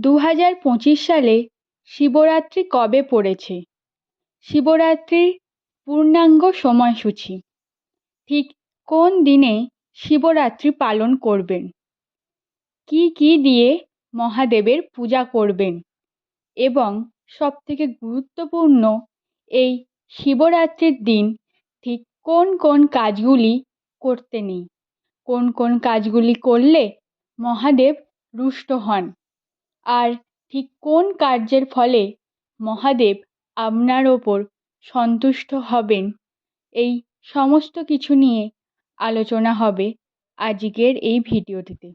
দু হাজার পঁচিশ সালে শিবরাত্রি কবে পড়েছে? শিবরাত্রির পূর্ণাঙ্গ সময়সূচি। ঠিক কোন দিনে শিবরাত্রি পালন করবেন? কী কী দিয়ে মহাদেবের পূজা করবেন? এবং সবথেকে গুরুত্বপূর্ণ এই শিবরাত্রির দিন ঠিক কোন কোন কাজগুলি করতে নেই? কোন কোন কাজগুলি করলে মহাদেব রুষ্ট হন? আর ঠিক কোন কার্যের ফলে মহাদেব আপনার ওপর সন্তুষ্ট হবেন? এই সমস্ত কিছু নিয়ে আলোচনা হবে আজকের এই ভিডিওটিতে।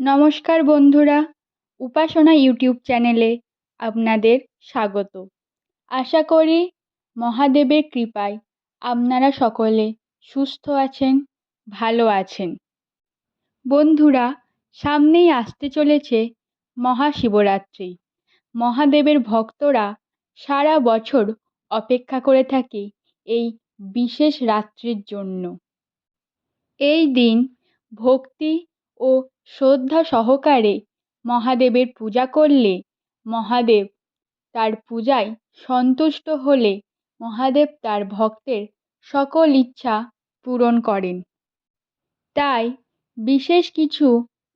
নমস্কার বন্ধুরা, উপাসনা ইউটিউব চ্যানেলে আপনাদের স্বাগত। আশা করি মহাদেবের কৃপায় আপনারা সকলে সুস্থ আছেন, ভালো আছেন। বন্ধুরা, সামনেই আসতে চলেছে মহাশিবরাত্রি। মহাদেবের ভক্তরা সারা বছর অপেক্ষা করে থাকে এই বিশেষ রাত্রির জন্য। এই দিন ভক্তি ও শ্রদ্ধা সহকারে মহাদেবের পূজা করলে মহাদেব তার পূজায় সন্তুষ্ট হলে মহাদেব তার ভক্তের সকল ইচ্ছা পূরণ করেন। তাই বিশেষ কিছু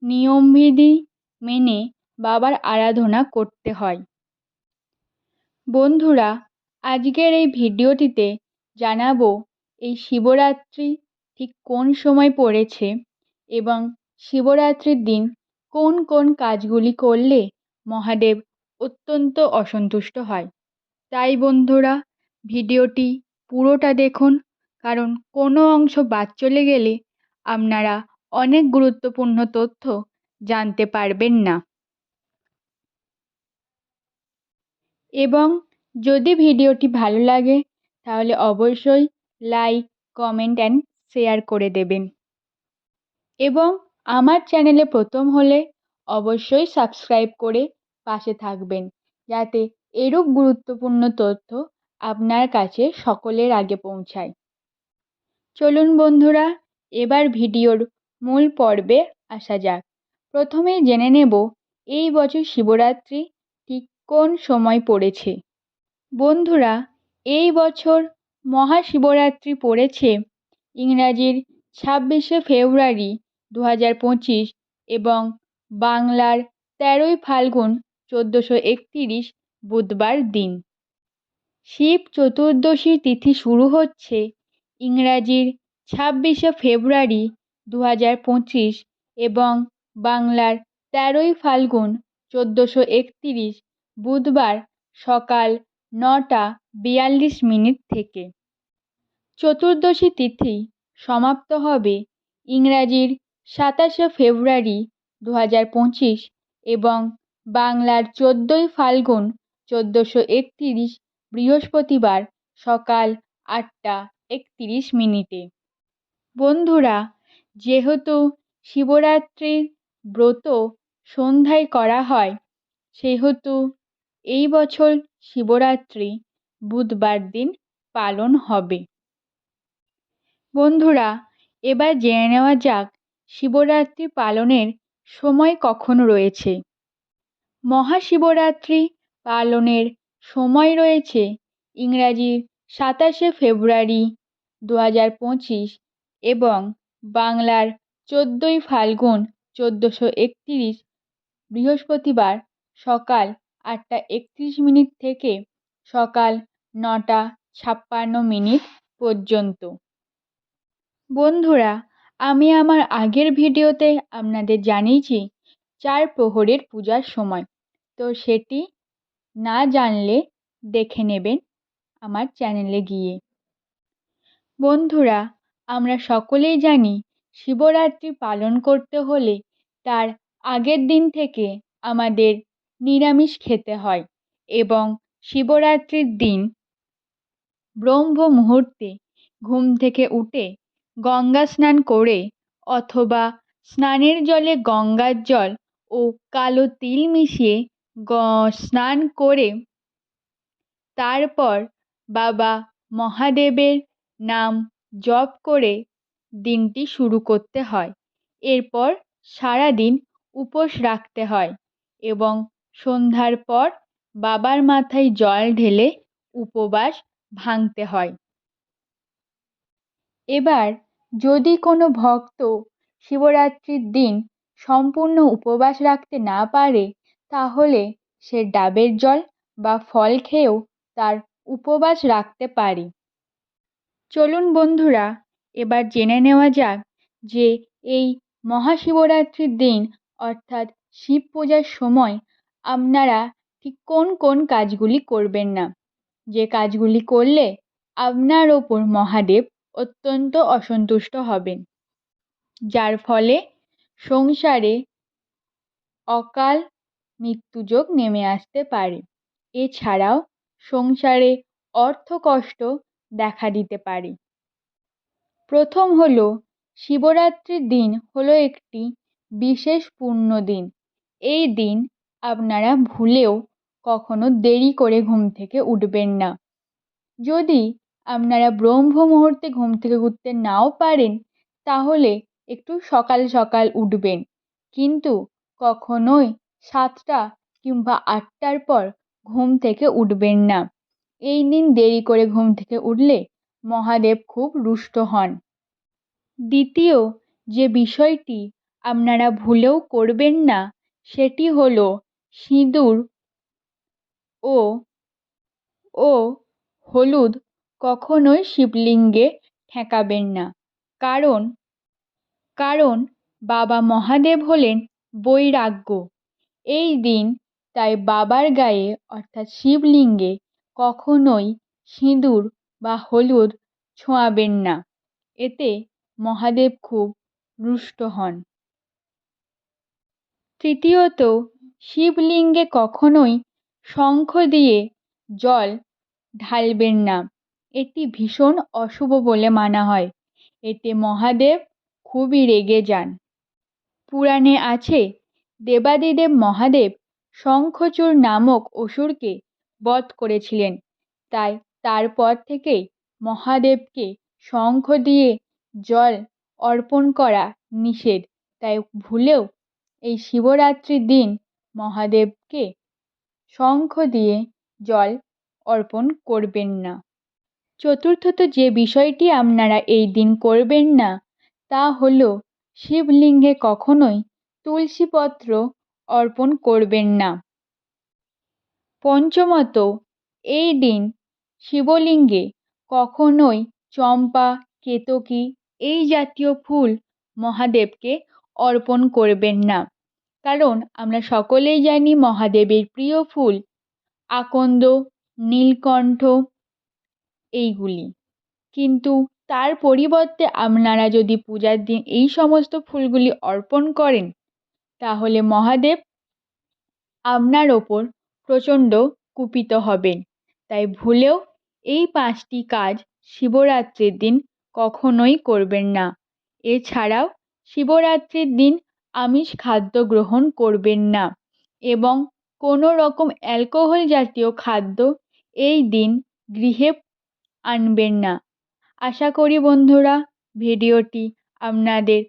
নিয়মবিধি মেনে বাবার আরাধনা করতে হয়। বন্ধুরা, আজকের এই ভিডিওটিতে জানাব এই শিবরাত্রি ঠিক কোন সময় পড়েছে এবং শিবরাত্রির দিন কোন কোন কাজগুলি করলে মহাদেব অত্যন্ত অসন্তুষ্ট হয়। তাই বন্ধুরা, ভিডিওটি পুরোটা দেখুন, কারণ কোনো অংশ বাদ চলে গেলে আপনারা অনেক গুরুত্বপূর্ণ তথ্য জানতে পারবেন না। এবং যদি ভিডিওটি ভালো লাগে, তাহলে অবশ্যই লাইক, কমেন্ট অ্যান্ড শেয়ার করে দেবেন। এবং আমার চ্যানেলে প্রথম হলে অবশ্যই সাবস্ক্রাইব করে পাশে থাকবেন, যাতে এরূপ গুরুত্বপূর্ণ তথ্য আপনার কাছে সকলের আগে পৌঁছায়। চলুন বন্ধুরা, এবার ভিডিওর মূল পর্বে আসা যাক। প্রথমেই জেনে নেব, এই বছর শিবরাত্রি ঠিক কোন সময় পড়েছে। বন্ধুরা, এই বছর মহাশিবরাত্রি পড়েছে ইংরাজির ছাব্বিশে ফেব্রুয়ারি দু হাজার পঁচিশ এবং বাংলার তেরোই ফাল্গুন চোদ্দোশো একতিরিশ বুধবার দিন। শিব চতুর্দশী তিথি শুরু হচ্ছে ইংরাজির ছাব্বিশে ফেব্রুয়ারি দু হাজার পঁচিশ এবং বাংলার তেরোই ফাল্গুন চোদ্দোশো একতিরিশ বুধবার সকাল নটা বিয়াল্লিশ মিনিট থেকে। চতুর্দশী তিথি সমাপ্ত হবে ইংরাজির সাতাশে ফেব্রুয়ারি দু হাজার পঁচিশ এবং বাংলার চোদ্দোই ফাল্গুন চোদ্দোশো একতিরিশ বৃহস্পতিবার সকাল আটটা একতিরিশ মিনিটে। বন্ধুরা, যেহেতু শিবরাত্রির ব্রত সন্ধ্যায় করা হয়। সেহেতু এই বছর শিবরাত্রি বুধবার দিন পালন হবে। বন্ধুরা, এবার জেনে নেওয়া যাক শিবরাত্রি পালনের সময় কখন রয়েছে। মহাশিবরাত্রি পালনের সময় রয়েছে ইংরাজি সাতাশে ফেব্রুয়ারি দু হাজার পঁচিশ এবং বাংলার চোদ্দোই ফাল্গুন চোদ্দোশো একতিরিশ বৃহস্পতিবার সকাল আটটা একত্রিশ মিনিট থেকে সকাল নটা ছাপ্পান্ন মিনিট পর্যন্ত। বন্ধুরা, আমি আমার আগের ভিডিওতে আপনাদের জানিয়েছি চার প্রহরের পূজার সময়। তো সেটি না জানলে দেখে নেবেন আমার চ্যানেলে গিয়ে। বন্ধুরা, আমরা সকলেই জানি শিবরাত্রি পালন করতে হলে তার আগের দিন থেকে আমাদের নিরামিষ খেতে হয় এবং শিবরাত্রির দিন ব্রহ্ম মুহূর্তে ঘুম থেকে উঠে গঙ্গা স্নান করে অথবা স্নানের জলে গঙ্গার জল ও কালো তিল মিশিয়ে গ, স্নান করে তারপর বাবা মহাদেবের নাম জপ করে দিনটি শুরু করতে হয়। এরপর সারাদিন উপোস রাখতে হয় এবং সন্ধ্যার পর বাবার মাথায় জল ঢেলে উপবাস ভাঙতে হয়। এবার যদি কোনো ভক্ত শিবরাত্রির দিন সম্পূর্ণ উপবাস রাখতে না পারে, তাহলে সে ডাবের জল বা ফল খেয়েও তার উপবাস রাখতে পারে। চলুন বন্ধুরা, এবার জেনে নেওয়া যাক যে এই মহাশিবরাত্রির দিন অর্থাৎ শিব পূজার সময় আপনারা ঠিক কোন কোন কাজগুলি করবেন না। যে কাজগুলি করলে আপনার ওপর মহাদেব অত্যন্ত অসন্তুষ্ট হবেন। যার ফলে সংসারে অকাল মৃত্যুযোগ নেমে আসতে পারে। এছাড়াও সংসারে অর্থকষ্ট দেখা দিতে পারে। প্রথম হলো শিবরাত্রির দিন হলো একটি বিশেষ পুণ্য দিন। এই দিন আপনারা ভুলেও কখনো দেরি করে ঘুম থেকে উঠবেন না। যদি আপনারা ব্রহ্ম মুহূর্তে ঘুম থেকে উঠতে নাও পারেন, তাহলে একটু সকাল সকাল উঠবেন। কিন্তু কখনোই সাতটা কিংবা আটটার পর ঘুম থেকে উঠবেন না। এই দিন দেরি করে ঘুম থেকে উঠলে মহাদেব খুব রুষ্ট হন। দ্বিতীয় যে বিষয়টি আপনারা ভুলেও করবেন না। সেটি হলো সিঁদুর ও ও হলুদ কখনোই শিবলিঙ্গে ঠেকাবেন না। কারণ কারণ বাবা মহাদেব হলেন বৈরাগ্য। এই দিন তাই বাবার গায়ে, অর্থাৎ শিবলিঙ্গে, কখনোই সিঁদুর বা হলুদ ছোঁয়াবেন না। এতে মহাদেব খুব রুষ্ট হন। তৃতীয়ত, শিবলিঙ্গে কখনোই শঙ্খ দিয়ে জল ঢালবেন না। এটি ভীষণ অশুভ বলে মানা হয়। এতে মহাদেব খুবই রেগে যান। পুরাণে আছে, দেবাদিদেব মহাদেব শঙ্খচূড় নামক অসুরকে বধ করেছিলেন। তাই তারপর থেকেই মহাদেবকে শঙ্খ দিয়ে জল অর্পণ করা নিষেধ। তাই ভুলেও এই শিবরাত্রির দিন মহাদেবকে শঙ্খ দিয়ে জল অর্পণ করবেন না। চতুর্থত যে বিষয়টি আপনারা এই দিন করবেন না, তা হল শিবলিঙ্গে কখনোই তুলসীপত্র অর্পণ করবেন না। পঞ্চমত, এই দিন শিবলিঙ্গে কখনোই চম্পা, কেতকী এই জাতীয় ফুল মহাদেবকে অর্পণ করবেন না। কারণ আমরা সকলেই জানি মহাদেবের প্রিয় ফুল, আকন্দ, নীলকণ্ঠ এইগুলি। কিন্তু তার পরিবর্তে আপনারা যদি পূজার দিন এই সমস্ত ফুলগুলি অর্পণ করেন, তাহলে মহাদেব আপনার ওপর প্রচণ্ড কুপিত হবেন। তাই ভুলেও এই পাঁচটি কাজ শিবরাত্রির দিন কখনোই করবেন না। এছাড়াও শিবরাত্রির দিন আমিষ খাদ্য গ্রহণ করবেন না এবং কোনো রকম অ্যালকোহল জাতীয় খাদ্য এই দিন গৃহে আনবেন না। আশা করি বন্ধুরা, ভিডিওটি আপনাদের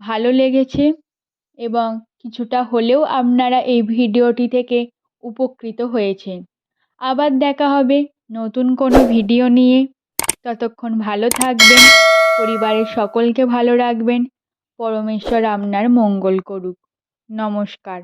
ভালো লেগেছে এবং কিছুটা হলেও আপনারা এই ভিডিওটি থেকে উপকৃত হয়েছেন। আবার দেখা হবে নতুন কোনো ভিডিও নিয়ে। ততক্ষণ ভালো থাকবেন, পরিবারের সকলকে ভালো রাখবেন পরমেশ্বর আপনার মঙ্গল করুক। নমস্কার।